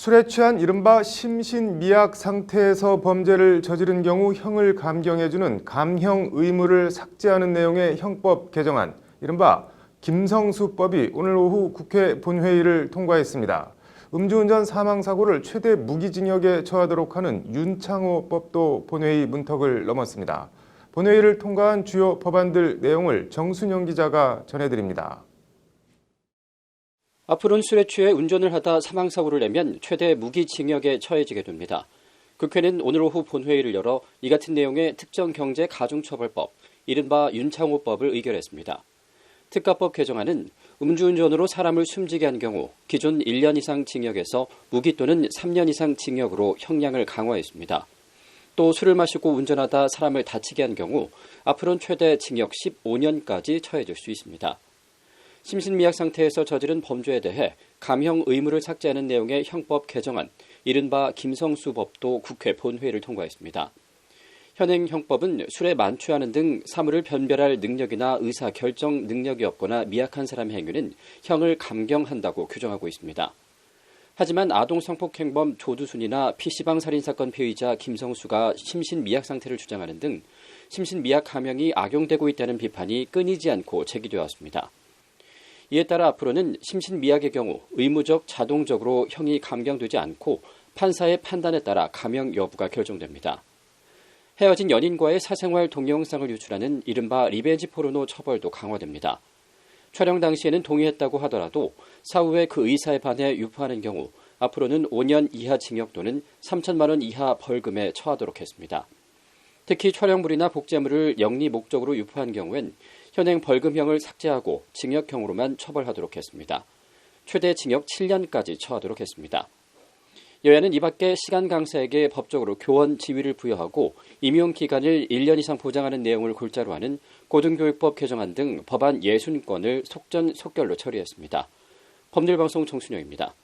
술에 취한 이른바 심신미약 상태에서 범죄를 저지른 경우 형을 감경해주는 감형 의무를 삭제하는 내용의 형법 개정안, 이른바 김성수법이 오늘 오후 국회 본회의를 통과했습니다. 음주운전 사망사고를 최대 무기징역에 처하도록 하는 윤창호법도 본회의 문턱을 넘었습니다. 본회의를 통과한 주요 법안들 내용을 정순영 기자가 전해드립니다. 앞으로는 술에 취해 운전을 하다 사망사고를 내면 최대 무기징역에 처해지게 됩니다. 국회는 오늘 오후 본회의를 열어 이 같은 내용의 특정 경제 가중처벌법, 이른바 윤창호법을 의결했습니다. 특가법 개정안은 음주운전으로 사람을 숨지게 한 경우 기존 1년 이상 징역에서 무기 또는 3년 이상 징역으로 형량을 강화했습니다. 또 술을 마시고 운전하다 사람을 다치게 한 경우 앞으로는 최대 징역 15년까지 처해질 수 있습니다. 심신미약 상태에서 저지른 범죄에 대해 감형 의무를 삭제하는 내용의 형법 개정안, 이른바 김성수법도 국회 본회의를 통과했습니다. 현행 형법은 술에 만취하는 등 사물을 변별할 능력이나 의사 결정 능력이 없거나 미약한 사람의 행위는 형을 감경한다고 규정하고 있습니다. 하지만 아동 성폭행범 조두순이나 PC방 살인 사건 피의자 김성수가 심신미약 상태를 주장하는 등 심신미약 감형이 악용되고 있다는 비판이 끊이지 않고 제기되었습니다. 이에 따라 앞으로는 심신미약의 경우 의무적 자동적으로 형이 감경되지 않고 판사의 판단에 따라 감형 여부가 결정됩니다. 헤어진 연인과의 사생활 동영상을 유출하는 이른바 리벤지 포르노 처벌도 강화됩니다. 촬영 당시에는 동의했다고 하더라도 사후에 그 의사에 반해 유포하는 경우 앞으로는 5년 이하 징역 또는 3천만 원 이하 벌금에 처하도록 했습니다. 특히 촬영물이나 복제물을 영리 목적으로 유포한 경우엔 현행 벌금형을 삭제하고 징역형으로만 처벌하도록 했습니다. 최대 징역 7년까지 처하도록 했습니다. 여야는 이 밖에 시간 강사에게 법적으로 교원 지위를 부여하고 임용 기간을 1년 이상 보장하는 내용을 골자로 하는 고등교육법 개정안 등 법안 60건을 속전속결로 처리했습니다. 법률방송 정순영입니다.